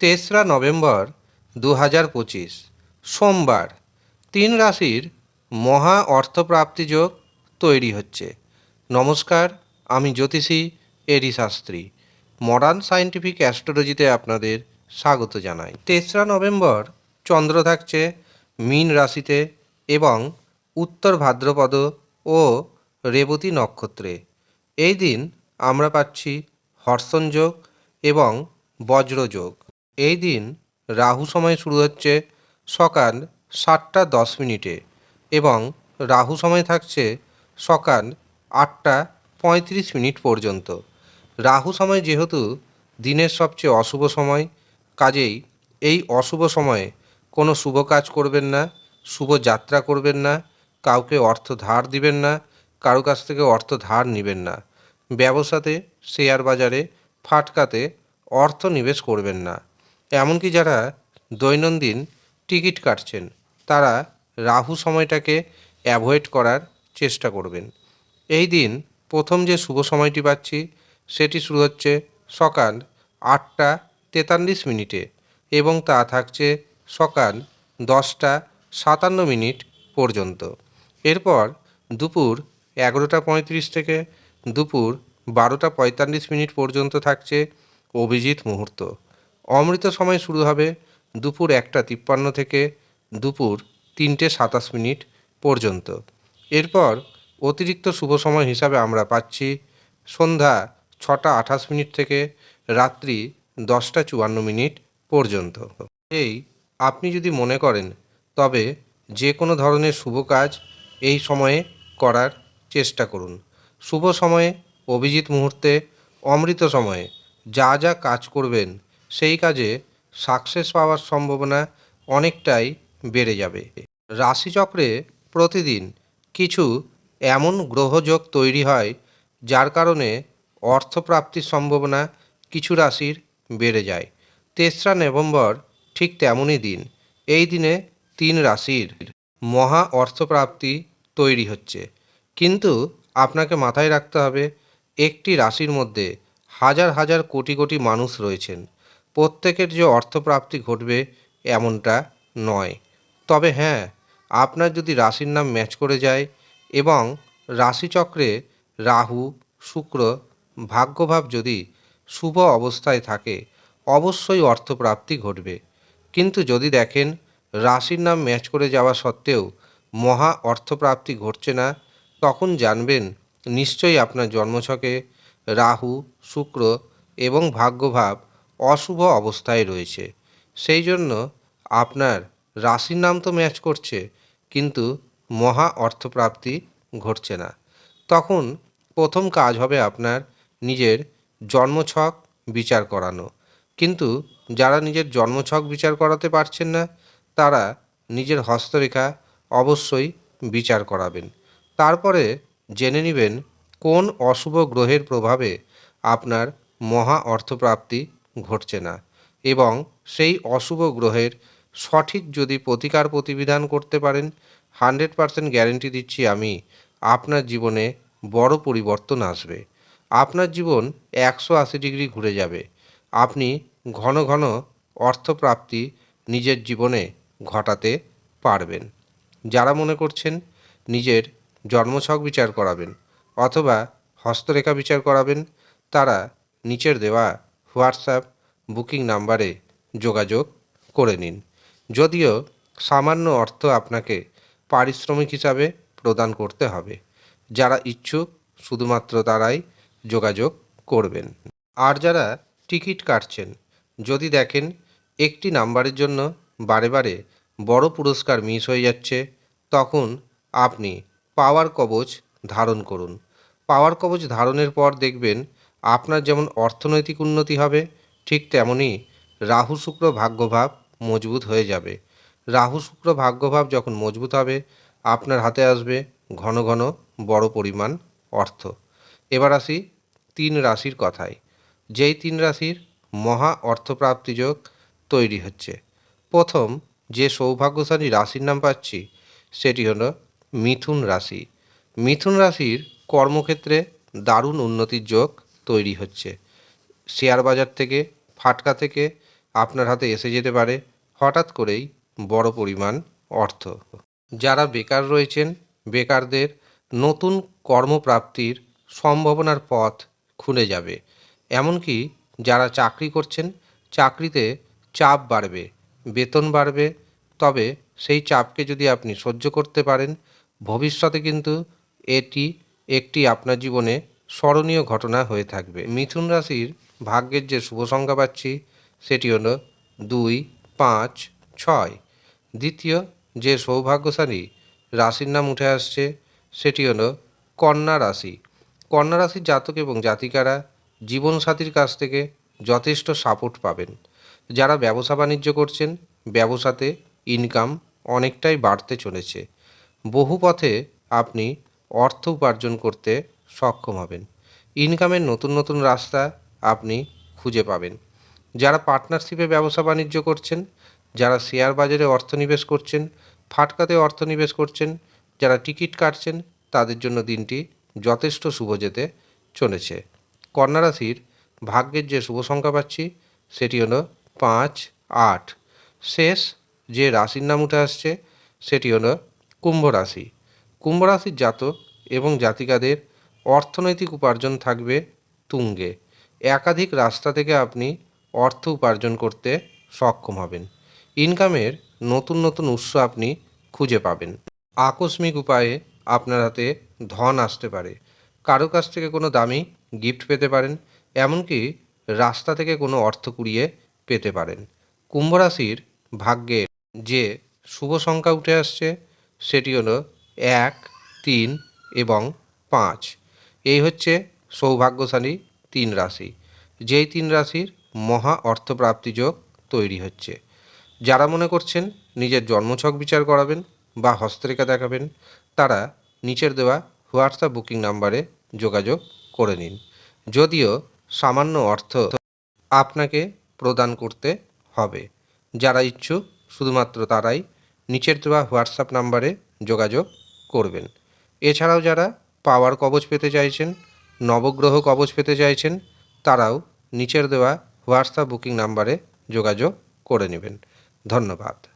তেসরা নভেম্বর দু হাজার পঁচিশ, সোমবার। তিন রাশির মহা অর্থপ্রাপ্তি যোগ তৈরি হচ্ছে। নমস্কার, আমি জ্যোতিষী এরি শাস্ত্রী। মডার্ন সায়েন্টিফিক অ্যাস্ট্রোলজিতে আপনাদের স্বাগত জানাই। তেসরা নভেম্বর চন্দ্র থাকছে মীন রাশিতে এবং উত্তর ভাদ্রপদ ও রেবতী নক্ষত্রে। এই দিন আমরা পাচ্ছি হর্ষণ যোগ এবং বজ্রযোগ এই দিন রাহু সময় শুরু হচ্ছে সকাল সাতটা দশ মিনিটে এবং রাহু সময় থাকছে সকাল আটটা পঁয়ত্রিশ মিনিট পর্যন্ত। রাহু সময় যেহেতু দিনের সবচেয়ে অশুভ সময়, কাজেই এই অশুভ সময়ে কোনো শুভ কাজ করবেন না, শুভ যাত্রা করবেন না, কাউকে অর্থ ধার দিবেন না, কারও কাছ থেকে অর্থ ধার নেবেন না। ব্যবসাতে, শেয়ার বাজারে, ফাটকাতে অর্থ নিবেশ করবেন না। এমনকি যারা দৈনন্দিন টিকিট কাটছেন, তারা রাহু সময়টাকে অ্যাভয়েড করার চেষ্টা করবেন। এই দিন প্রথম যে শুভ সময়টি পাচ্ছি, সেটি শুরু হচ্ছে সকাল আটটা তেতাল্লিশ মিনিটে এবং তা থাকছে সকাল দশটা সাতান্ন মিনিট পর্যন্ত। এরপর দুপুর এগারোটা পঁয়ত্রিশ থেকে দুপুর বারোটা পঁয়তাল্লিশ মিনিট পর্যন্ত থাকছে অভিজিৎ মুহূর্ত। অমৃত সময় শুরু হবে দুপুর একটা তিপ্পান্ন থেকে দুপুর তিনটে সাতাশ মিনিট পর্যন্ত। এরপর অতিরিক্ত শুভ সময় হিসাবে আমরা পাচ্ছি সন্ধ্যা ছটা আঠাশ মিনিট থেকে রাত্রি দশটা চুয়ান্ন মিনিট পর্যন্ত। এই আপনি যদি মনে করেন, তবে যে কোনো ধরনের শুভ কাজ এই সময়ে করার চেষ্টা করুন। শুভ সময়ে অভিজিৎ মুহূর্তে অমৃত সময়ে যা যা কাজ করবেন সেই কাজে সাকসেস পাওয়ার সম্ভাবনা অনেকটাই বেড়ে যাবে। রাশিচক্রে প্রতিদিন কিছু এমন গ্রহযোগ তৈরি হয়, যার কারণে অর্থপ্রাপ্তির সম্ভাবনা কিছু রাশির বেড়ে যায়। তেসরা নভেম্বর ঠিক তেমনই দিন। এই দিনে তিন রাশির মহা অর্থপ্রাপ্তি তৈরি হচ্ছে। কিন্তু আপনাকে মাথায় রাখতে হবে, একটি রাশির মধ্যে হাজার হাজার কোটি কোটি মানুষ রয়েছেন। প্রত্যেকের যে অর্থপ্রাপ্তি ঘটবে এমনটা নয়। তবে হ্যাঁ আপনার যদি রাশির নাম ম্যাচ করে যায় এবং রাশিচক্রে রাহু, শুক্র ভাগ্যভাব যদি শুভ অবস্থায় থাকে, অবশ্যই অর্থপ্রাপ্তি ঘটবে। কিন্তু যদি দেখেন রাশির নাম ম্যাচ করে যাওয়া সত্ত্বেও মহা অর্থপ্রাপ্তি ঘটছে না, তখন জানবেন নিশ্চয়ই আপনার জন্মছকে রাহু, শুক্র এবং ভাগ্যভাব অশুভ অবস্থায় রয়েছে। সেই জন্য আপনার রাশির নাম তো ম্যাচ করছে, কিন্তু মহা অর্থপ্রাপ্তি ঘটছে না। তখন প্রথম কাজ হবে আপনার নিজের জন্মছক বিচার করানো। কিন্তু যারা নিজের জন্মছক বিচার করাতে পারছেন না, তারা নিজের হস্তরেখা অবশ্যই বিচার করাবেন। তারপরে জেনে নেবেন কোন অশুভ গ্রহের প্রভাবে আপনার মহা অর্থপ্রাপ্তি ঘটছে না। এবং সেই অশুভ গ্রহের সঠিক যদি প্রতিকার প্রতিবিধান করতে পারেন, হান্ড্রেড পারসেন্ট গ্যারেন্টি দিচ্ছি আমি, আপনার জীবনে বড় পরিবর্তন আসবে। আপনার জীবন একশো আশি ডিগ্রি ঘুরে যাবে। আপনি ঘন ঘন অর্থপ্রাপ্তি নিজের জীবনে ঘটাতে পারবেন। যারা মনে করছেন নিজের জন্মছক বিচার করাবেন অথবা হস্তরেখা বিচার করাবেন, তারা নিচের দেওয়া হোয়াটসঅ্যাপ বুকিং নাম্বারে যোগাযোগ করে নিন। যদিও সামান্য অর্থ আপনাকে পারিশ্রমিক হিসাবে প্রদান করতে হবে, যারা ইচ্ছুক শুধুমাত্র তারাই যোগাযোগ করবেন। আর যারা টিকিট কাটছেন, যদি দেখেন একটি নাম্বারের জন্য বারে বারে বড় পুরস্কার মিস হয়ে যাচ্ছে, তখন আপনি পাওয়ার কবচ ধারণ করুন। পাওয়ার কবচ ধারণের পর দেখবেন আপনার যেমন অর্থনৈতিক উন্নতি হবে, ঠিক তেমনই রাহু শুক্র ভাগ্যভাব মজবুত হয়ে যাবে। রাহু শুক্র ভাগ্যভাব যখন মজবুত হবে, আপনার হাতে আসবে ঘন ঘন বড় পরিমাণ অর্থ। এবার আসি তিন রাশির কথায়। যেই তিন রাশির মহা অর্থপ্রাপ্তি যোগ তৈরি হচ্ছে। প্রথম যে সৌভাগ্যশালী রাশির নাম পাচ্ছি, সেটি হলো মিথুন রাশি। মিথুন রাশির কর্মক্ষেত্রে দারুণ উন্নতির যোগ তৈরি হচ্ছে। শেয়ার বাজার থেকে, ফাটকা থেকে আপনার হাতে এসে যেতে পারে হঠাৎ করেই বড় পরিমাণ অর্থ। যারা বেকার রয়েছেন, বেকারদের নতুন কর্মপ্রাপ্তির সম্ভাবনার পথ খুলে যাবে। এমনকি যারা চাকরি করছেন, চাকরিতে চাপ বাড়বে, বেতন বাড়বে। তবে সেই চাপকে যদি আপনি সহ্য করতে পারেন, ভবিষ্যতে কিন্তু এটি একটি আপনার জীবনে স্মরণীয় ঘটনা হয়ে থাকবে। মিথুন রাশির ভাগ্যের যে শুভ সংখ্যা পাচ্ছি, সেটি হলো দুই, পাঁচ, ছয়। দ্বিতীয় যে সৌভাগ্যশালী রাশির নাম উঠে আসছে, সেটি হলো কন্যা রাশি। কন্যা রাশির জাতক এবং জাতিকারা জীবনসাথীর কাছ থেকে যথেষ্ট সাপোর্ট পাবেন। যারা ব্যবসা বাণিজ্য করছেন, ব্যবসাতে ইনকাম অনেকটাই বাড়তে চলেছে। বহু পথে আপনি অর্থ উপার্জন করতে সক্ষম হবেন। ইনকামের নতুন নতুন রাস্তা আপনি খুঁজে পাবেন। যারা পার্টনারশিপে ব্যবসা বাণিজ্য করছেন, যারা শেয়ার বাজারে অর্থনিবেশ করছেন, ফাটকাতে অর্থনিবেশ করছেন, যারা টিকিট কাটছেন, তাদের জন্য দিনটি যথেষ্ট শুভ যেতে চলেছে। কন্যা রাশির ভাগ্যের যে শুভ সংখ্যা পাচ্ছি, সেটি হলো পাঁচ, আট। শেষ যে রাশির নাম উঠে আসছে, সেটি হলো কুম্ভ রাশি। কুম্ভ রাশির জাতক এবং জাতিকাদের অর্থনৈতিক উপার্জন থাকবে তুঙ্গে। একাধিক রাস্তা থেকে আপনি অর্থ উপার্জন করতে সক্ষম হবেন। ইনকামের নতুন নতুন উৎস আপনি খুঁজে পাবেন। আকস্মিক উপায়ে আপনার হাতে ধন আসতে পারে। কারও কাছ থেকে কোনো দামি গিফট পেতে পারেন, এমনকি রাস্তা থেকে কোনো অর্থ কুড়িয়ে পেতে পারেন। কুম্ভ রাশির ভাগ্যের যে শুভ সংখ্যা উঠে আসছে, সেটি হলো এক, তিন এবং পাঁচ। এই হচ্ছে সৌভাগ্যশালী তিন রাশি। যেই তিন রাশির মহা অর্থপ্রাপ্তি যোগ তৈরি হচ্ছে। যারা মনে করছেন নিজের জন্মছক বিচার করাবেন বা হস্তরেখা দেখাবেন, তারা নিচের দেওয়া হোয়াটসঅ্যাপ বুকিং নাম্বারে যোগাযোগ করে নিন। যদিও সামান্য অর্থ আপনাকে প্রদান করতে হবে। যারা ইচ্ছুক, শুধুমাত্র তারাই নিচের দেওয়া হোয়াটসঅ্যাপ নাম্বারে যোগাযোগ করবেন। এছাড়াও যারা পাওয়ার কবচ পেতে চাইছেন, নবগ্রহ কবচ পেতে চাইছেন, তারাও নিচের দেওয়া হোয়াটসঅ্যাপ বুকিং নাম্বারে যোগাযোগ করে নেবেন। ধন্যবাদ।